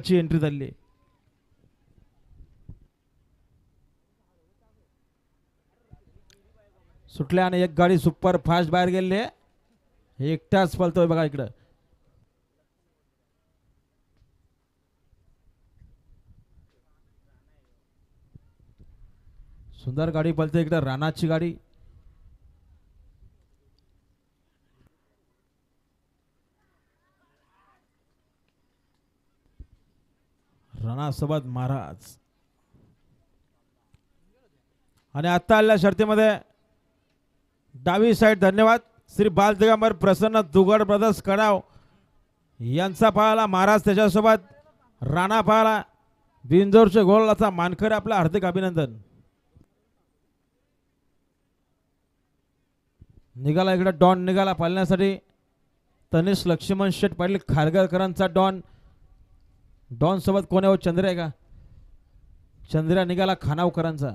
ची एंट्री झाली आहे. सुटल्या आणि एक गाडी सुपर फास्ट बाहेर गेले आहे. एकटाच पळतोय बघा इकडं. सुंदर गाडी पळते इकडं राणाची गाडी. राणासोबत महाराज. आणि आता आलेल्या शर्तीमध्ये डावी साईड धन्यवाद. श्री बाल दिगंबर प्रसन्न दुगड ब्रदर्स कडाव यांचा पाहायला महाराज त्याच्यासोबत राणा पाहायला बिंजोरचे गोल मानकर आपला हार्दिक अभिनंदन. निघाला इकडे डॉन निघाला पालण्यासाठी तनिष लक्ष्मण शेठ पाटील खारगरकरांचा डॉन. डॉन सोबत कोण आहे हो? चंद्र आहे का चंद्र्या निघाला खानावकरांचा